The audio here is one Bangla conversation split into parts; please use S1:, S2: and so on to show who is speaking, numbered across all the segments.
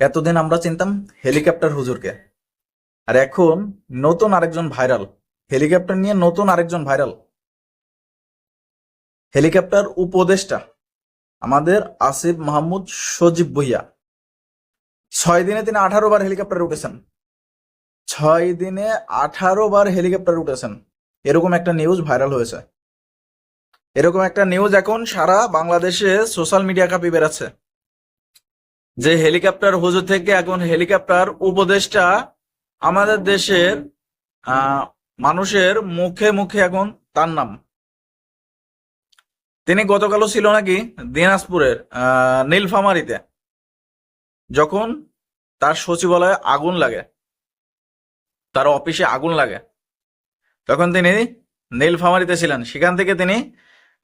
S1: এতদিন আমরা চিনতাম হেলিকপ্টার হুজুরকে। আর এখন নতুন আরেকজন ভাইরাল, হেলিকপ্টার নিয়ে নতুন আরেকজন ভাইরাল। হেলিকপ্টার উপদেষ্টা আমাদের আসিফ মাহমুদ সজীব ভুইয়া। ছয় দিনে তিনি আঠারো বার হেলিকপ্টার উঠেছেন। ছয় দিনে আঠারো বার হেলিকপ্টার উঠেছেন। এরকম একটা নিউজ ভাইরাল হয়েছে। এরকম একটা নিউজ এখন সারা বাংলাদেশে সোশ্যাল মিডিয়া কাপি বেড়াচ্ছে। যে হেলিকপ্টার হুজুর থেকে এখন হেলিকপ্টার উপদেশটা আমাদের দেশের মানুষের মুখে মুখে এখন তার নাম। তিনি গতকালও ছিল নাকি দিনাজপুরের নীলফামারীতে, যখন তার সচিবালয়ে আগুন লাগে, তার অফিসে আগুন লাগে। তখন তিনি নীলফামারীতে ছিলেন। সেখান থেকে তিনি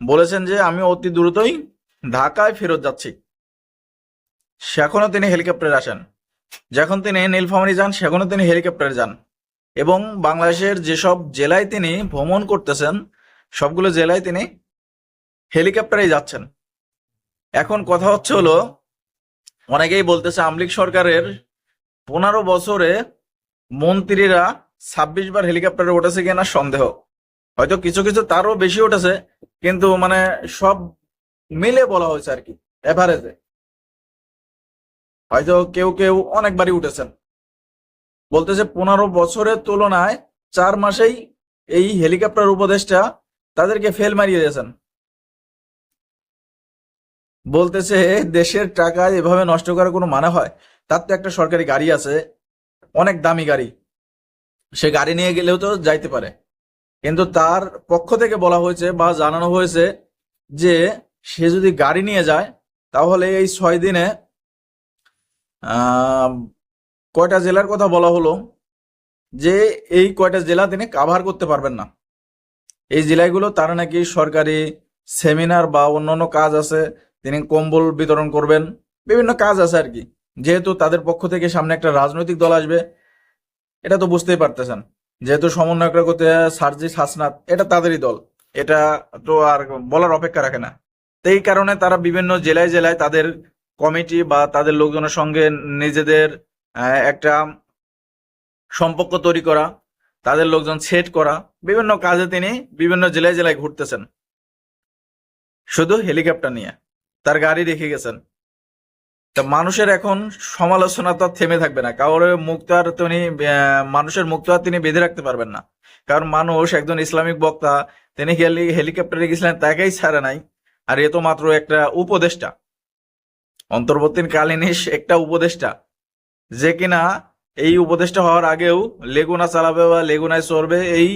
S1: বলেছেন যে, আমি অতি দ্রুতই ঢাকায় ফেরত যাচ্ছি। সেখনও তিনি হেলিকপ্টারে আসেন। যখন তিনি নীলফামারী যান, সেখনও তিনি হেলিকপ্টারে যান। এবং বাংলাদেশের যেসব জেলায় তিনি ভ্রমণ করতেছেন, সবগুলো জেলায় তিনি হেলিকপ্টারেই যাচ্ছেন। এখন কথা হচ্ছে হলো, অনেকেই বলতেছে আমলিক সরকারের পনেরো বছরে মন্ত্রীরা ছাব্বিশ বার হেলিকপ্টারে উঠেছে কিনা সন্দেহ। হয়তো কিছু কিছু তারও বেশি উঠেছে, কিন্তু মানে সব মিলে বলা হয়েছে আর কি এভারেজে হয়তো কেউ কেউ অনেকবারই উঠেছেন। বলতেছে পনেরো বছরের তুলনায় চার মাসেই এই হেলিকপ্টার উপদেশটা তাদেরকে ফেল মারিয়ে দিয়েছেন। বলতেছে দেশের টাকা এভাবে নষ্ট করার কোনো মানে হয়? তার তো একটা সরকারি গাড়ি আছে, অনেক দামি গাড়ি। সে গাড়ি নিয়ে গেলেও তো যাইতে পারে। কিন্তু তার পক্ষ থেকে বলা হয়েছে বা জানানো হয়েছে যে সে যদি গাড়ি নিয়ে যায়, তাহলে এই ছয় দিনে কয়টা জেলার কথা বলা হলো যে এই কয়টা জেলা তিনি কাভার করতে পারবেন না। এই জেলাগুলো তার নাকি সরকারি সেমিনার বা অন্যান্য কাজ আছে, তিনি কম্বল বিতরণ করবেন, বিভিন্ন কাজ আছে আর কি। যেহেতু তাদের পক্ষ থেকে সামনে একটা রাজনৈতিক দল আসবে, এটা তো বুঝতেই পারতেছেন। যেহেতু সমন্বয়করা করতে সার্জিস হাসনাত এটা তাদেরই দল। এটা তো আর বলার অপেক্ষা রাখে না। তো এই কারণে তারা বিভিন্ন জেলায় জেলায় তাদের কমিটি বা তাদের লোকজনের সঙ্গে নিজেদের একটা সম্পর্ক তৈরি করা, তাদের লোকজন সেট করা, বিভিন্ন কাজে তিনি বিভিন্ন জেলায় জেলায় ঘুরতেছেন। শুধু হেলিকপ্টার নিয়ে, তার গাড়ি রেখে গেছেন। তা মানুষের এখন সমালোচনা তো থেমে থাকবে না কারোর মুখ তো আর তিনি মানুষের মুখ তো আর তিনি বেঁধে রাখতে পারবেন না। কারণ মানুষ একজন ইসলামিক বক্তা, তিনি হেলি, হেলিকপ্টারে গেছিলেন, তাকেই ছাড়ে নাই। আর এ তো মাত্র একটা উপদেষ্টা। অন্তর্বর্তীকালীন একটা উপদেষ্টা, যে কিনা এই উপদেষ্টা হওয়ার আগেও লেগুনা চালাবে বা লেগুনায় চড়বে এই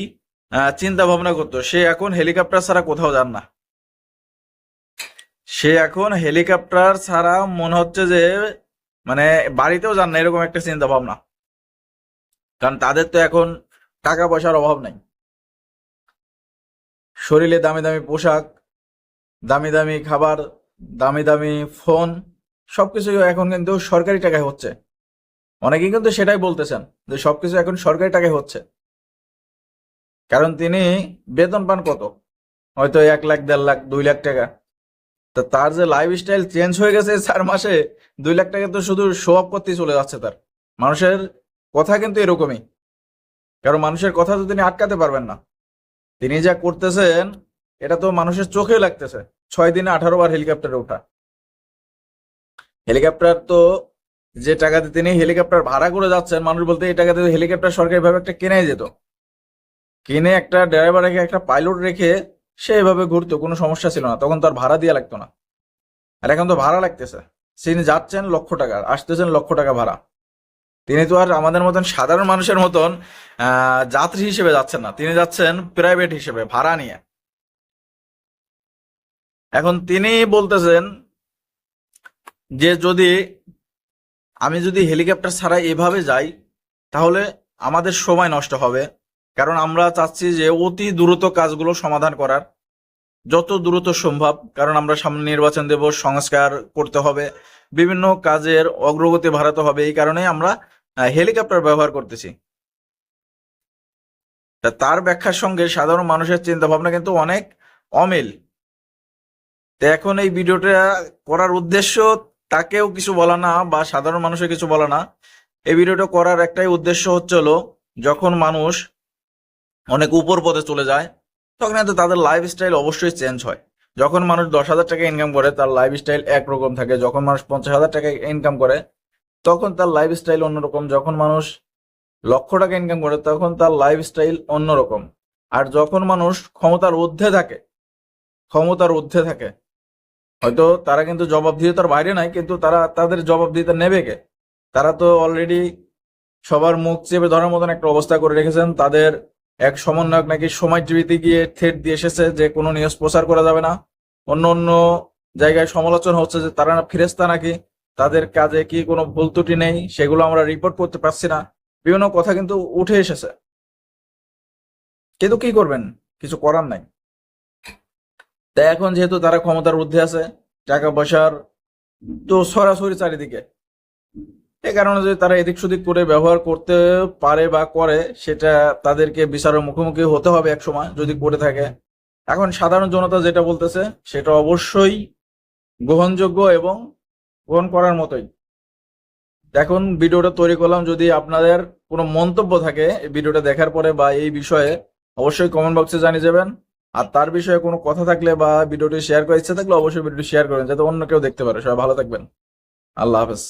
S1: চিন্তা ভাবনা করতো। সে এখন হেলিকপ্টার ছাড়া কোথাও যান না। সে এখন হেলিকপ্টার ছাড়া মনে হচ্ছে যে মানে বাড়িতেও যান না, এরকম একটা চিন্তা ভাবনা কারণ তাদের তো এখন টাকা পয়সার অভাব নাই। শরীরে দামি দামি পোশাক, দামি দামি খাবার, দামি দামি ফোন সবকিছু এখন কিন্তু সরকারি টাকায় হচ্ছে। অনেকেই কিন্তু সেটাই বলতেছেন যে সবকিছু এখন সরকারি টাকায় হচ্ছে। কারণ তিনি বেতন পান কত? হয়তো এক লাখ, দেড় লাখ, দুই লাখ টাকা। তা তার যে লাইফ স্টাইল চেঞ্জ হয়ে গেছে চার মাসে, দুই লাখ টাকা তো শুধু শো অফ করতেই চলে যাচ্ছে তার। মানুষের কথা কিন্তু এরকমই। কারণ মানুষের কথা তো তিনি আটকাতে পারবেন না। তিনি যা করতেছেন, এটা তো মানুষের চোখে লাগতেছে। ছয় দিনে আঠারো বার হেলিকপ্টারে ওঠা। হেলিকপ্টার তো যে টাকাতে তিনি হেলিকপ্টার ভাড়া করে যাচ্ছেন, মানুষ বলতে এই টাকাতে হেলিকপ্টার সরকারিভাবে একটা কেনাই যেত। কিনে একটা ড্রাইভার রেখে, একটা পাইলট রেখে সে এভাবে ঘুরতো, কোনো সমস্যা ছিল না। তখন তো আর ভাড়া দিয়ে লাগতো না। আর এখন তো ভাড়া লাগতেছে। তিনি যাচ্ছেন লক্ষ টাকা, আসতেছেন লক্ষ টাকা ভাড়া। তিনি তো আর আমাদের মতন সাধারণ মানুষের মতন যাত্রী হিসেবে যাচ্ছেন না। তিনি যাচ্ছেন প্রাইভেট হিসেবে, ভাড়া নিয়ে। এখন তিনি বলতেছেন যে যদি আমি যদি হেলিকপ্টার ছাড়া এভাবে যাই, তাহলে আমাদের সময় নষ্ট হবে। কারণ আমরা চাচ্ছি যে অতি দ্রুত কাজগুলো সমাধান করার। যত দ্রুত সম্ভব, কারণ আমরা সামনে নির্বাচন দেব, সংস্কার করতে হবে, বিভিন্ন কাজের অগ্রগতি বাড়াতে হবে। এই কারণে আমরা হেলিকপ্টার ব্যবহার করতেছি। তার ব্যাখ্যার সঙ্গে সাধারণ মানুষের চিন্তা ভাবনা কিন্তু অনেক অমিল। তো এখন এই ভিডিওটা করার উদ্দেশ্য তাকেও কিছু বলা না বা সাধারণ মানুষের কিছু বলা না। এই ভিডিওটা করার একটাই উদ্দেশ্য হচ্ছে হলো, যখন মানুষ অনেক উপর পদে চলে যায়, তখন কিন্তু তাদের লাইফস্টাইল অবশ্যই চেঞ্জ হয়। যখন মানুষ দশ হাজার টাকা ইনকাম করে, তার লাইফস্টাইল একরকম থাকে। যখন মানুষ পঞ্চাশ হাজার টাকা ইনকাম করে, তখন তার লাইফস্টাইল অন্যরকম। যখন মানুষ লক্ষ টাকা ইনকাম করে, তখন তার লাইফস্টাইল অন্যরকম। আর যখন মানুষ ক্ষমতার ঊর্ধ্বে থাকে, ক্ষমতার ঊর্ধ্বে থাকে হয়তো তারা কিন্তু জবাবদিহিতার বাইরে নাই, কিন্তু তারা তাদের জবাব জবাবদিহিতা নেবে কে? তারা তো অলরেডি সবার মুখ চেপে ধরার মতন একটা অবস্থা করে রেখেছেন। তাদের এক সমন্বয়ক নাকি সময় টিভিতে গিয়ে থ্রেট দিয়ে এসেছে যে কোনো নিউজ প্রচার করা যাবে না। অন্য অন্য জায়গায় সমালোচনা হচ্ছে যে তারা না ফেরেস্তা নাকি? তাদের কাজে কি কোনো ভুল ত্রুটি নেই? সেগুলো আমরা রিপোর্ট করতে পারছি না। বিভিন্ন কথা কিন্তু উঠে এসেছে। কিন্তু কি করবেন? কিছু করার নাই। তাই এখন যেহেতু তারা ক্ষমতার ঊর্ধ্বে আছে, টাকা পয়সার তো সরাসরি চারিদিকে। এই কারণে যদি তারা এদিক সেদিক করে ব্যবহার করতে পারে বা করে, সেটা তাদেরকে বিচারের মুখোমুখি হতে হবে এক সময় যদি করে থাকে। এখন সাধারণ জনতা যেটা বলতেছে, সেটা অবশ্যই গ্রহণযোগ্য এবং গ্রহণ করার মতোই। এখন ভিডিওটা তৈরি করলাম যদি আপনাদের কোনো মন্তব্য থাকে, এই ভিডিওটা দেখার পরে বা এই বিষয়ে অবশ্যই কমেন্ট বক্সে জানিয়ে যাবেন। আর তার বিষয়ে কোনো কথা থাকলে বা ভিডিওটি শেয়ার করার ইচ্ছা থাকলে অবশ্যই ভিডিওটি শেয়ার করেন, যাতে অন্য কেউ দেখতে পারে। সবাই ভালো থাকবেন। আল্লাহ হাফেজ।